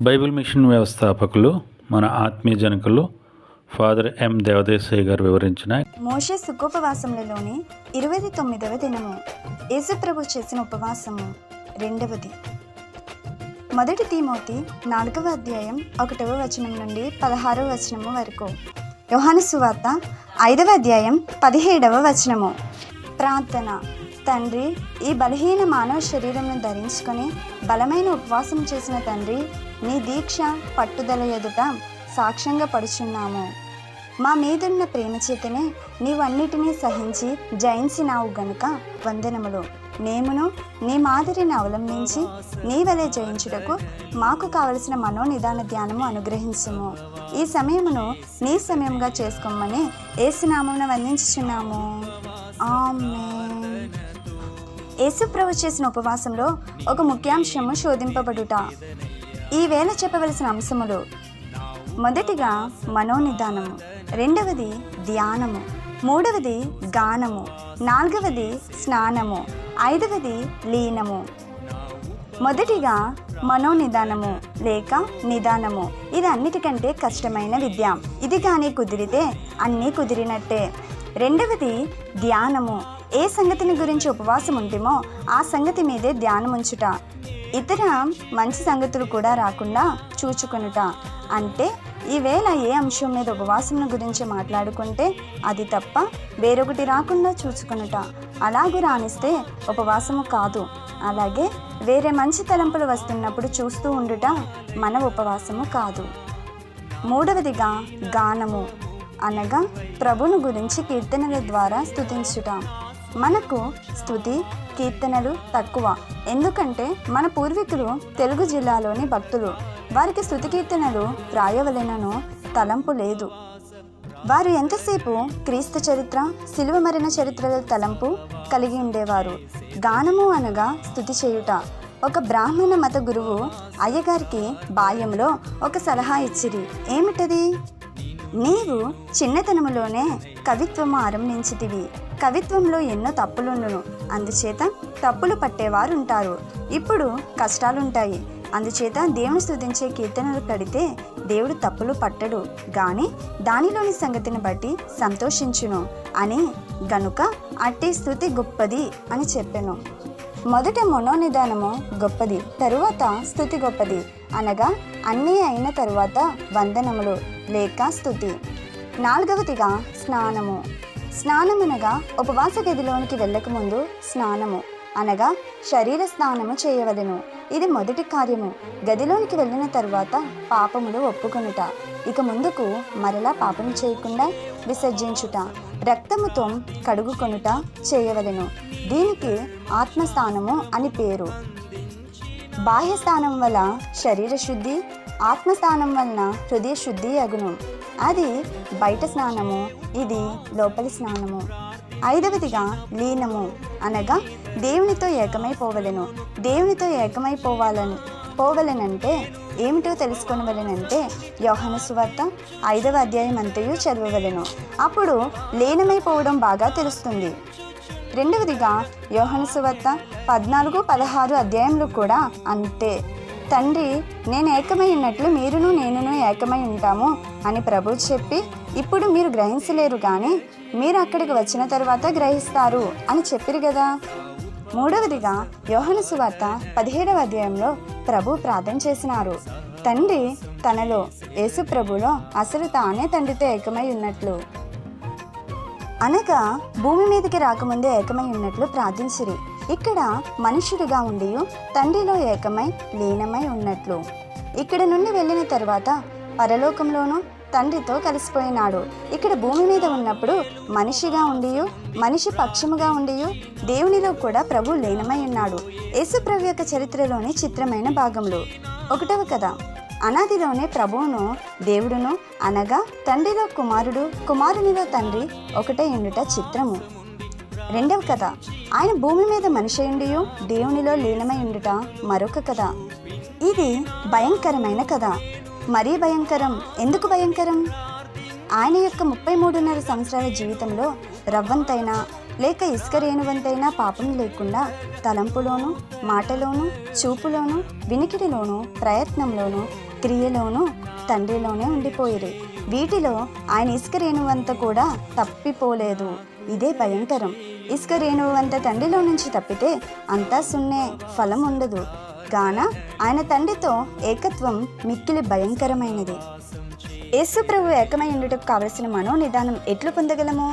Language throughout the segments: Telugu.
బైబిల్ మిషన్ వ్యవస్థాపకులు మన ఆత్మీయ జనకులు ఫాదర్ ఎం దేవదేశయ్య గారు వివరించిన మోషే సుఖోపవాసములలోని ఇరవై తొమ్మిదవ దినము. యేసుప్రభు చేసిన ఉపవాసము రెండవది. మొదటి తీమోతి నాలుగవ అధ్యాయం ఒకటవ వచనం నుండి పదహారవ వచనము వరకు. యోహాను సువార్త ఐదవ అధ్యాయం పదిహేడవ వచనము. ప్రార్థన. తండ్రి ఈ బలహీన మానవ శరీరంను ధరించుకొని బలమైన ఉపవాసం చేసిన తండ్రి నీ దీక్ష పట్టుదల ఎదుట సాక్ష్యంగా పడుచున్నాము. మా మీదున్న ప్రేమ చేతనే నీవన్నిటినీ సహించి జయించినావు గనుక వందనములు. మేమును నీ మాదిరిని అవలంబించి నీ వలె జయించుటకు మాకు కావలసిన మనోనిదాన ధ్యానము అనుగ్రహించము. ఈ సమయమును నీ సమయంగా చేసుకోమని ఏసునామమున వందించుచున్నాము. ఆమె యేసుప్రభు చేసిన ఉపవాసంలో ఒక ముఖ్యాంశము శోధింపబడుట. ఈవేళ చెప్పవలసిన అంశములు మొదటిగా మనోనిదానము రెండవది ధ్యానము మూడవది గానము నాలుగవది స్నానము ఐదవది లీనము. మొదటిగా మనోనిదానము లేక నిదానము ఇది అన్నిటికంటే కష్టమైన విద్య. ఇది కానీ కుదిరితే అన్నీ కుదిరినట్టే. రెండవది ధ్యానము ఏ సంగతిని గురించి ఉపవాసం ఉంటేమో ఆ సంగతి మీదే ధ్యానం ఉంచుట ఇతర మంచి సంగతులు కూడా రాకుండా చూచుకొనుట. అంటే ఈవేళ ఏ అంశం మీద ఉపవాసం గురించి మాట్లాడుకుంటే అది తప్ప వేరొకటి రాకుండా చూసుకునుట అలాగూ రాణిస్తే ఉపవాసము కాదు. అలాగే వేరే మంచి తలంపులు వస్తున్నప్పుడు చూస్తూ ఉండుట మన ఉపవాసము కాదు. మూడవదిగా గానము. అనగా ప్రభును గురించి కీర్తనల ద్వారా స్తుతించుట. మనకు స్థుతి కీర్తనలు తక్కువ. ఎందుకంటే మన పూర్వీకులు తెలుగు జిల్లాలోని భక్తులు. వారికి స్థుతి కీర్తనలు రాయవలెనను తలంపు లేదు. వారు ఎంతసేపు క్రీస్తు చరిత్ర శిలువ మరణ చరిత్రల తలంపు కలిగి ఉండేవారు? గానము అనగా స్థుతి చేయుట. ఒక బ్రాహ్మణ మత గురువు అయ్యగారికి బాల్యంలో ఒక సలహా ఇచ్చిరి. ఏమిటది? నీవు చిన్నతనములోనే కవిత్వము ఆరంభించితివి. కవిత్వంలో ఎన్నో తప్పులుండును. అందుచేత తప్పులు పట్టేవారు ఉంటారు ఇప్పుడు కష్టాలుంటాయి. అందుచేత దేవుని స్థుతించే కీర్తనలు కడితే దేవుడు తప్పులు పట్టడు. గాని దానిలోని సంగతిని బట్టి సంతోషించును అని గనుక అట్టి స్థుతి గొప్పది అని చెప్పాను. మొదట మనోనిదానము గొప్పది తరువాత స్థుతి గొప్పది. అనగా అన్నీ అయిన తరువాత వందనములు లేక స్థుతి నాలుగవదిగా స్నానము. స్నానమనగా ఉపవాస గదిలోనికి వెళ్ళకముందు స్నానము అనగా శరీర స్నానము చేయవలెను. ఇది మొదటి కార్యము. గదిలోనికి వెళ్ళిన తరువాత పాపములు ఒప్పుకొనుట. ఇక ముందుకు మరలా పాపం చేయకుండా విసర్జించుట రక్తముతో కడుగుకొనుట చేయవలెను. దీనికి ఆత్మస్థానము అని పేరు. బాహ్య స్థానం వల్ల శరీర శుద్ధి ఆత్మస్థానం వలన హృదయ శుద్ధి అగును. అది బయట స్నానము ఇది లోపలి స్నానము. ఐదవదిగా లీనము అనగా దేవునితో ఏకమైపోవలెను దేవునితో ఏకమైపోవాలని పోవలెనంటే ఏమిటో తెలుసుకొనవలెనంటే యోహన సువార్త ఐదవ అధ్యాయం అంతయు చదవవలెను. అప్పుడు లీనమైపోవడం బాగా తెలుస్తుంది. రెండవదిగా యోహన సువార్త పద్నాలుగు పదహారు అధ్యాయంలో కూడా అంతే. తండ్రి నేను ఏకమై ఉన్నట్లు మీరును నేనును ఏకమై ఉంటాము అని ప్రభు చెప్పి ఇప్పుడు మీరు గ్రహించలేరు కానీ మీరు అక్కడికి వచ్చిన తర్వాత గ్రహిస్తారు అని చెప్పిరు కదా మూడవదిగా యోహన సువార్త పదిహేడవ అధ్యాయంలో ప్రభు ప్రార్థన చేసినారు. తండ్రి తనలో యేసు ప్రభులో అసలు తానే తండ్రితో ఏకమై ఉన్నట్లు. అనగా భూమి మీదకి రాకముందే ఏకమై ఉన్నట్లు ప్రార్థించిరి. ఇక్కడ మనుషుడిగా ఉండి తండ్రిలో ఏకమై లీనమై ఉన్నట్లు. ఇక్కడ నుండి వెళ్ళిన తర్వాత పరలోకంలోనూ తండ్రితో కలిసిపోయినాడు. ఇక్కడ భూమి మీద ఉన్నప్పుడు మనిషిగా ఉండి మనిషి పక్షముగా ఉండి దేవునిలో కూడా ప్రభు లీనమై ఉన్నాడు. యేసుప్రభు యొక్క చరిత్రలోని చిత్రమైన భాగంలో ఒకటవ కథ. అనాదిలోనే ప్రభువును దేవుడును అనగా తండ్రిలో కుమారుడు కుమారునిలో తండ్రి ఒకటే ఉండుట చిత్రము. రెండవ కథ. ఆయన భూమి మీద మనిషి ఉండియు దేవునిలో లీనమై ఉండుట మరొక కథ. ఇది భయంకరమైన కథ. మరీ భయంకరం. ఎందుకు భయంకరం? ఆయన యొక్క ముప్పై మూడున్నర సంవత్సరాల జీవితంలో రవ్వంతైనా లేక ఇసుక రేణువంతైనా పాపం లేకుండా తలంపులోను మాటలోను చూపులోను వినికిడిలోను ప్రయత్నంలోను క్రియలోను తండ్రిలోనే ఉండిపోయిరి. వీటిలో ఆయన ఇసుక రేణువంత కూడా తప్పిపోలేదు. ఇదే భయంకరం. ఇసుక రేణువంత తండ్రిలో నుంచి తప్పితే అంతా సున్నే ఫలం ఉండదు. గాన ఆయన తండ్రితో ఏకత్వం మిక్కిలి భయంకరమైనది. యేసు ప్రభు ఏకమై ఉండుటకు కావలసిన మనోనిదానం ఎట్లు పొందగలము?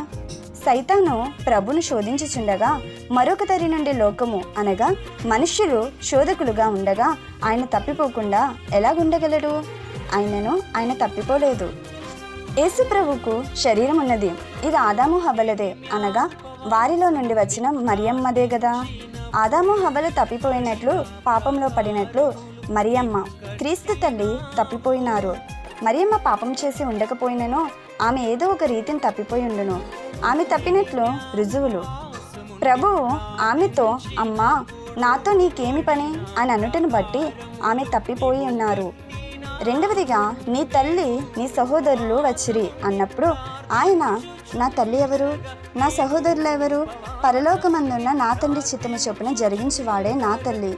సైతాను ప్రభును శోధించుచుండగా మరొక తరి నుండి లోకము అనగా మనుష్యులు శోధకులుగా ఉండగా ఆయన తప్పిపోకుండా ఎలాగుండగలడు? ఆయనను ఆయన తప్పిపోలేదు. యేసు ప్రభుకు శరీరం ఉన్నది ఇది ఆదాము హవలదే అనగా వారిలో నుండి వచ్చిన మరియమ్మదే కదా ఆదాము హవలు తప్పిపోయినట్లు పాపంలో పడినట్లు మరియమ్మ క్రీస్తు తల్లి తప్పిపోయినారు. మరియమ్మ పాపం చేసి ఉండకపోయినను ఆమె ఏదో ఒక రీతిని తప్పిపోయి ఉండును. ఆమె తప్పినట్లు రుజువులు. ప్రభువు ఆమెతో అమ్మా నాతో నీకేమి పని? అని అనుటను బట్టి ఆమె తప్పిపోయి ఉన్నారు. రెండవదిగా నీ తల్లి నీ సహోదరులు వచ్చిరి అన్నప్పుడు ఆయన నా తల్లి ఎవరు? నా సహోదరులు ఎవరు? పరలోకమందున్న నా తండ్రి చిత్తము చొప్పున జరిగించేవాడే నా తల్లి.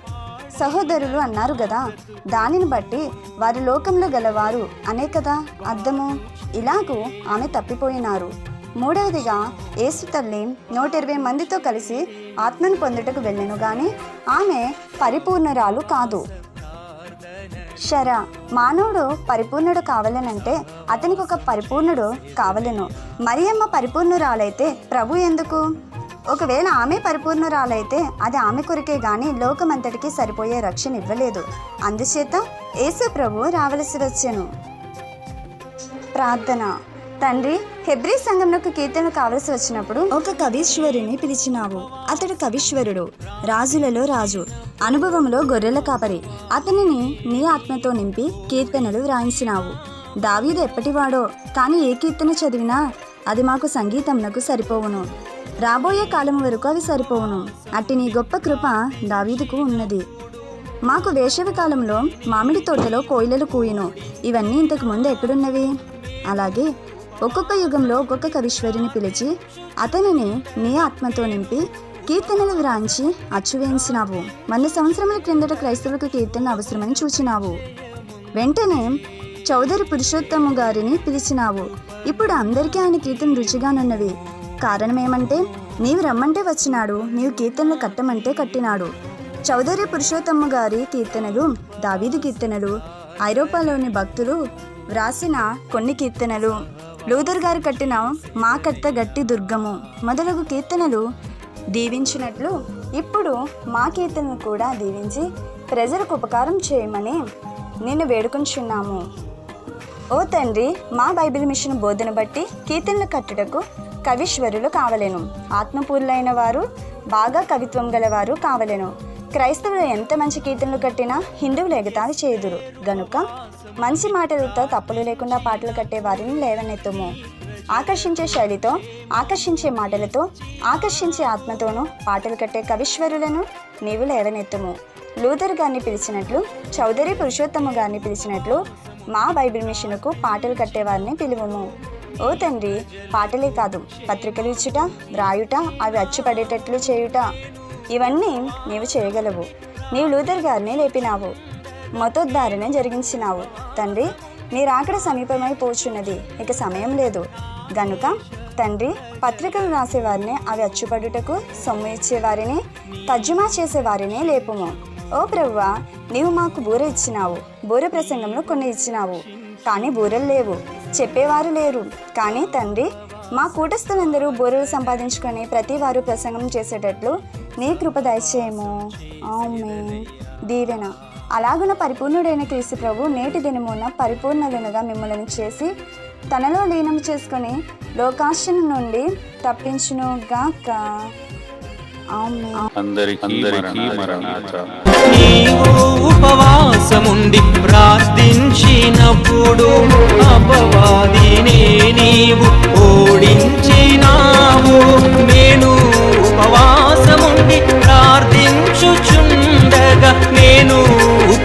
సహోదరులు అన్నారు కదా దానిని బట్టి వారి లోకంలో గలవారు అనే కదా అర్థము? ఇలాగూ ఆమె తప్పిపోయినారు. మూడవదిగా యేసు తల్లి నూట ఇరవై మందితో కలిసి ఆత్మను పొందుటకు వెళ్ళెను గాని ఆమె పరిపూర్ణరాలు కాదు. శరా మానవుడు పరిపూర్ణుడు కావాలనంటే అతనికి ఒక పరిపూర్ణుడు కావలను. మరియమ్మ పరిపూర్ణురాలైతే ప్రభు ఎందుకు? ఒకవేళ ఆమె పరిపూర్ణురాలైతే అది ఆమె కొరికే గాని లోకమంతటికి సరిపోయే రక్షణ ఇవ్వలేదు. అందుచేత యేసు ప్రభు రావలసి వచ్చెను. ప్రార్థన. తండ్రి హెబ్రీ సంఘంలోకి కీర్తన కావలసి వచ్చినప్పుడు ఒక కవీశ్వరుని పిలిచినావు. అతడు కవీశ్వరుడు రాజులలో రాజు అనుభవంలో గొర్రెల కాపరి. అతనిని నీ ఆత్మతో నింపి కీర్తనలు వ్రాయించినావు. దావీదు ఎప్పటివాడో కానీ ఏ కీర్తన చదివినా అది మాకు సంగీతంనకు సరిపోవును. రాబోయే కాలం వరకు అవి సరిపోవును. అట్టి నీ గొప్ప కృప దావీదుకు ఉన్నది. మాకు వేసవి కాలంలో మామిడి తోటలో కోయిలలు కూయును. ఇవన్నీ ఇంతకు ముందు ఎక్కడున్నవి? అలాగే ఒక్కొక్క యుగంలో ఒక్కొక్క కవీశ్వరిని పిలిచి అతనిని నీ ఆత్మతో నింపి కీర్తనలు వ్రాంచి అచ్చువేయించినావు. వంద సంవత్సరముల క్రిందట క్రైస్తవులకు కీర్తన అవసరమని చూచినావు. వెంటనే చౌదరి పురుషోత్తము గారిని పిలిచినావు. ఇప్పుడు అందరికీ ఆయన కీర్తన రుచిగానున్నవి కారణమేమంటే నీవు రమ్మంటే వచ్చినాడు నీవు కీర్తనలు కట్టమంటే కట్టినాడు. చౌదరి పురుషోత్తమ్మ గారి కీర్తనలు దావీదు కీర్తనలు ఐరోపాలోని భక్తులు వ్రాసిన కొన్ని కీర్తనలు. లూథర్ గారు కట్టిన మా కత్త గట్టి దుర్గము మొదలగు కీర్తనలు దీవించినట్లు ఇప్పుడు మా కీర్తనలు కూడా దీవించి ప్రజలకు ఉపకారం చేయమని నేను వేడుకొంచున్నాము. ఓ తండ్రి మా బైబిల్ మిషన్ బోధన బట్టి కీర్తనలు కట్టుటకు కవీశ్వరులు కావలేను. ఆత్మపూర్లైన వారు బాగా కవిత్వం గలవారు కావలేను. క్రైస్తవులు ఎంత మంచి కీర్తనలు కట్టినా హిందువులు ఎగతాళి చేయుదురు. గనుక మంచి మాటలతో తప్పులు లేకుండా పాటలు కట్టే వారిని లేవనెత్తుము. ఆకర్షించే శైలితో ఆకర్షించే మాటలతో ఆకర్షించే ఆత్మతోనూ పాటలు కట్టే కవిశ్వరులను నీవు లేవనెత్తుము. లూథర్ గారిని పిలిచినట్లు చౌదరి పురుషోత్తమ గారిని పిలిచినట్లు మా బైబిల్ మిషన్కు పాటలు కట్టేవారిని పిలువము. ఓ తండ్రి పాటలే కాదు పత్రికలు ఇచ్చుట వ్రాయుట అవి అచ్చుపడేటట్లు చేయుట. ఇవన్నీ నీవు చేయగలవు. నీవు లూథర్ గారిని లేపినావు. మతోద్ధారణ జరిగించినావు. తండ్రి నీ రాకడ సమీపమై పోచున్నది. ఇక సమయం లేదు. గనుక తండ్రి పత్రికలు రాసేవారిని అవి అచ్చుపడుటకు సొమ్ము ఇచ్చేవారిని తర్జుమా చేసేవారిని లేపుము. ఓ ప్రభువా నీవు మాకు బూర ఇచ్చినావు. బూర ప్రసంగంలో కొన్ని ఇచ్చినావు. కానీ బూరలు లేవు. చెప్పేవారు లేరు. కానీ తండ్రి మా కూటస్థులందరూ బూరలు సంపాదించుకొని ప్రతి వారు ప్రసంగం చేసేటట్లు నీ కృప దయచేయము. ఆమె దీవెన. అలాగున పరిపూర్ణుడైన క్రీస్తు ప్రభు నేటి దినమున పరిపూర్ణులుగా మిమ్మల్ని చేసి తనలో లీనం చేసుకొని లోకాశను నుండి తప్పించును గాక ఉపవాసముండి ప్రార్థించినప్పుడు అపవాదినే నీవు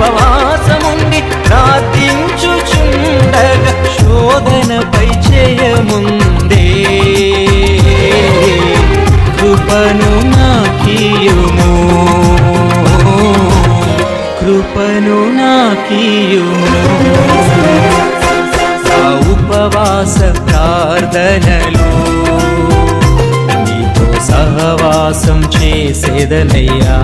ఉపవాసముండి ప్రార్థించుచుండగా శోధనపై చేయముందే కృపను నాకియుము. కృపను నాకియుము. ఉపవాస ప్రార్థనలు నీతో సహవాసం చేసేదనయ్యా.